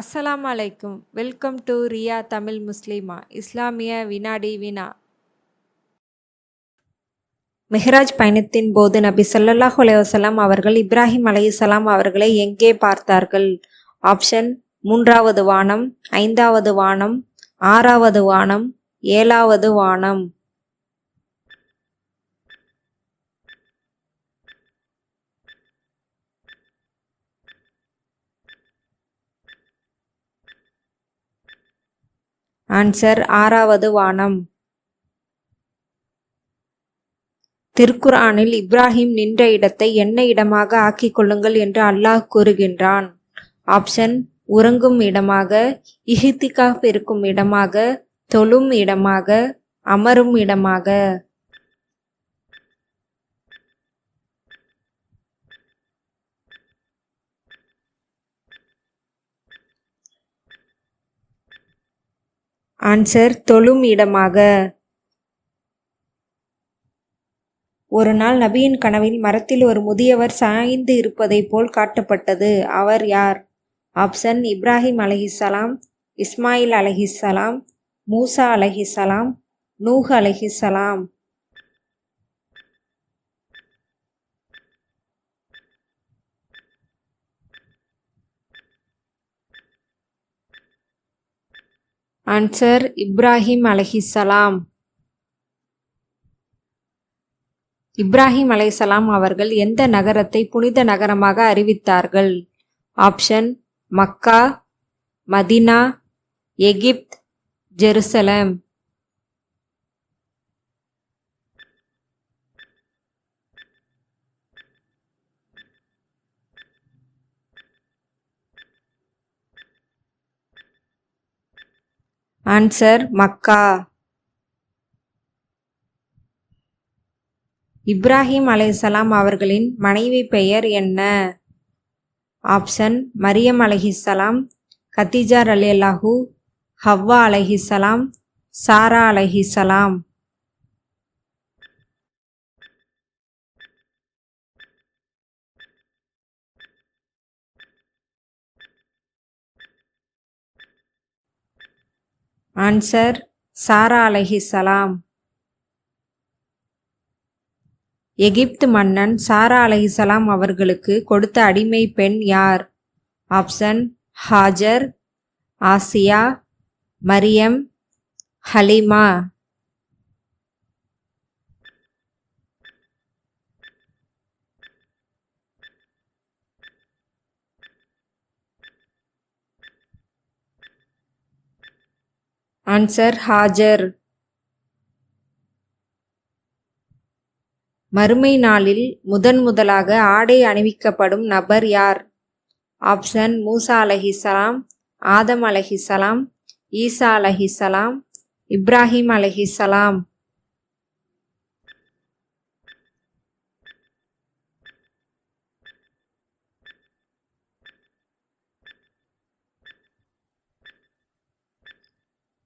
அஸ்ஸலாம் அலைக்கும் welcome to Riya Tamil முஸ்லிமா. இஸ்லாமிய வினாடி வினா. மெஹ்ராஜ் பயணத்தின் போது நபி ஸல்லல்லாஹு அலைஹி அவர்கள் இப்ராஹிம் அலைஹிஸ்ஸலாம் அவர்களை எங்கே பார்த்தார்கள்? ஆப்ஷன் மூன்றாவது வானம் ஐந்தாவது வானம் ஆறாவது வானம் ஏழாவது வானம். ஆன்சர் ஆறாவது வானம். திருக்குர்ஆனில் இப்ராஹிம் நின்ற இடத்தை என்ன இடமாக ஆக்கிக் கொள்ளுங்கள் என்று அல்லாஹ் கூறுகின்றான். ஆப்ஷன் உறங்கும் இடமாக இஹித்திகாப் இருக்கும் இடமாக தொழும் இடமாக அமரும் இடமாக. ஆன்சர் தொழும் இடமாக. ஒரு நாள் நபியின் கனவில் மரத்தில் ஒரு முதியவர் சாய்ந்து இருப்பதைப் போல் காட்டப்பட்டது. அவர் யார்? ஆப்ஷன் இப்ராஹிம் அலஹிசலாம் இஸ்மாயில் அலஹிசலாம் மூசா அலஹிசலாம் நூஹ் அலஹிசலாம் ஆன்சர் இப்ராஹிம் அலஹிசலாம் இப்ராஹிம் அலைசலாம் அவர்கள் எந்த நகரத்தை புனித நகரமாக அறிவித்தார்கள்? Option Mecca Medina Egypt Jerusalem answer Mecca Ibrahim அலைசலாம் அவர்களின் மனைவி பெயர் என்ன? ஆப்ஷன் மரியம் அலைஹிஸ்ஸலாம் கத்திஜா அல்லாஹூ ஹவ்வா அலஹிசலாம் சாரா அலஹிசலாம் ஆன்சர் சாரா அலஹிசலாம் எகிப்து மன்னன் சாரா அலஹிசலாம் அவர்களுக்கு கொடுத்த அடிமை பெண் யார்? ஆப்ஷன் ஹாஜர் ஆசியா மரியம் ஹலிமா. ஆன்சர் ஹாஜர் மறுமை நாளில் முதன் முதலாக ஆடை அணிவிக்கப்படும் நபர் யார்? ஆப்ஷன் மூசா அலஹிசலாம் ஆதம் அலஹிசலாம் ஈசா அலஹிசலாம் இப்ராஹிம் அலஹிசலாம்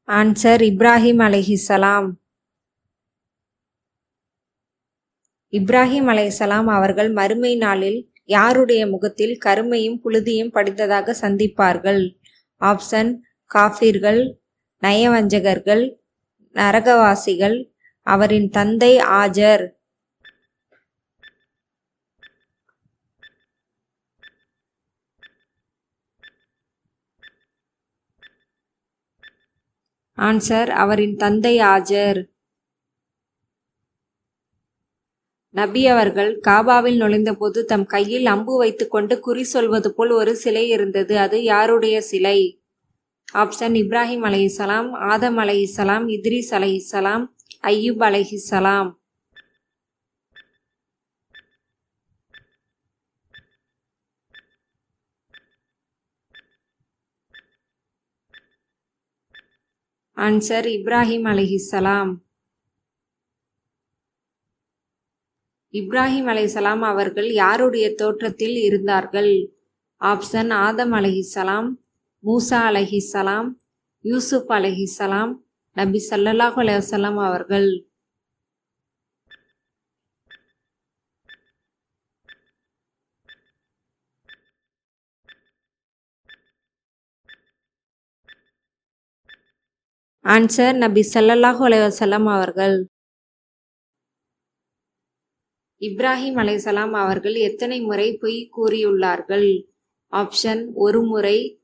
ஆன்சர் இப்ராஹிம் அலைஹிஸ்ஸலாம் இப்ராஹிம் அலைஹிஸ்ஸலாம் அவர்கள் மறுமை நாளில் யாருடைய முகத்தில் கருமையும் புழுதியும் படித்ததாக சந்திப்பார்கள்? ஆப்ஷன் காஃபிர்கள் நயவஞ்சகர்கள் நரகவாசிகள் அவரின் தந்தை ஆஜர். ஆன்சர் அவரின் தந்தை ஆஜர். நபி அவர்கள் காபாவில் நுழைந்தபோது தம் கையில் அம்பு வைத்துக்கொண்டு குறி சொல்வது போல் ஒரு சிலை இருந்தது. அது யாருடைய சிலை? ஆப்ஷன் இப்ராஹிம் அலைஹிசலாம் ஆதம் அலைஹிசலாம் இத்ரிஸ் அலைஹிசலாம் ஐயூப் அலைஹிசலாம் ஆன்சர் இப்ராஹிம் அலிஹிசலாம் இப்ராஹிம் அலைஹிஸ்ஸலாம் அவர்கள் யாருடைய தோற்றத்தில் இருந்தார்கள்? ஆப்ஷன் ஆதம் அலஹிசலாம் மூசா அலஹிசலாம் யூசுப் அலஹிசலாம் நபி சல்லாஹ் அலைஹி அவர்கள். ஆன்சர் நபி சல்லல்லாஹு அலைஹி அவர்கள். இப்ராஹிம் அலைசலாம் அவர்கள் எத்தனை முறை பொய் கூறியுள்ளார்கள்? ஆப்ஷன் ஒரு முறை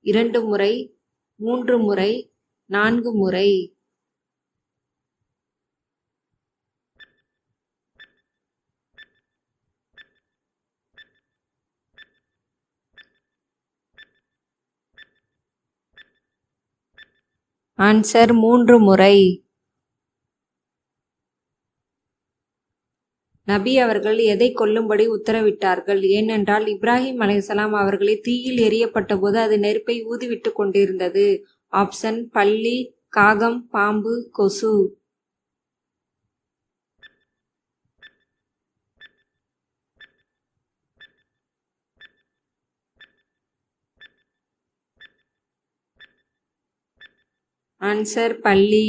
இரண்டு முறை மூன்று முறை நான்கு முறை. ஆன்சர் மூன்று முறை. நபி அவர்கள் எதை கொல்லும்படி உத்தரவிட்டார்கள்? ஏனென்றால் இப்ராஹிம் அலைசலாம் அவர்களை தீயில் எரியப்பட்ட போது அது நெருப்பை ஊதிவிட்டு கொண்டிருந்தது. ஆப்ஷன் பல்லி காகம் பாம்பு கொசு. ஆன்சர் பள்ளி.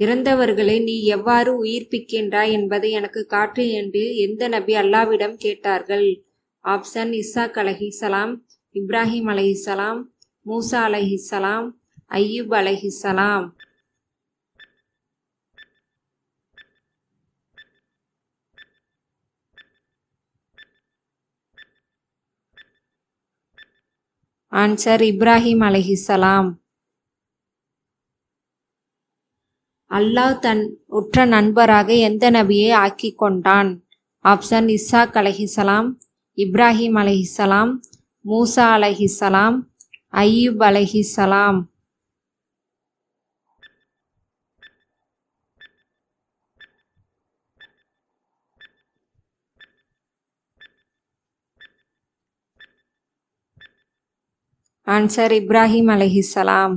இறந்தவர்களை நீ எவ்வாறு உயிர்ப்பிக்கின்றாய் என்பதை எனக்கு காட்டு என்று எந்த நபி அல்லாவிடம் கேட்டார்கள்? ஆப்ஷன் இசாக் அலஹிசலாம் இப்ராஹிம் அலஹிசலாம் மூசா அலஹிசலாம் ஐயூப் அலஹிசலாம் ஆன்சர் இப்ராஹிம் அலஹிசலாம் அல்லாஹ் தன் உற்ற நண்பராக எந்த நபியை ஆக்கி கொண்டான்? ஆப்ஷன் இஸ்ஸாக் அலஹிசலாம் இப்ராஹிம் அலஹிசலாம் மூசா அலஹிசலாம் ஐயூப் அலஹிசலாம் ஆன்சர் இப்ராஹிம் அலஹிசலாம்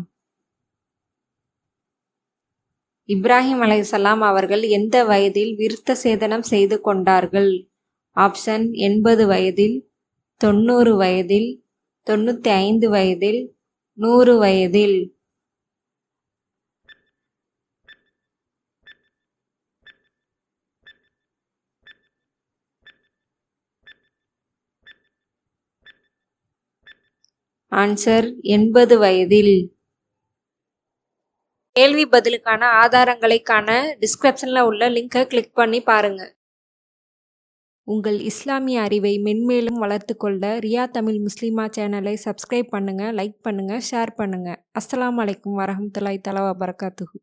இப்ராஹிம் அலஹிசலாம் அவர்கள் எந்த வயதில் விருத்த சேதனம் செய்து கொண்டார்கள்? ஆப்ஷன் எண்பது வயதில் தொண்ணூறு வயதில் தொண்ணூற்றி ஐந்து வயதில் நூறு வயதில். ஆன்சர் எண்பது வயதில். கேள்வி பதிலுக்கான ஆதாரங்களை காண டிஸ்கிரிப்ஷனில் உள்ள லிங்கை கிளிக் பண்ணி பாருங்க. உங்கள் இஸ்லாமிய அறிவை மென்மேலும் வளர்த்துக்கொள்ள ரியா தமிழ் முஸ்லிமா சேனலை சப்ஸ்கிரைப் பண்ணுங்க லைக் பண்ணுங்க ஷேர் பண்ணுங்க. அஸ்லாம் அலைக்கும் வரஹ்மத்துல்லாஹி தலவா பரகாத்துகு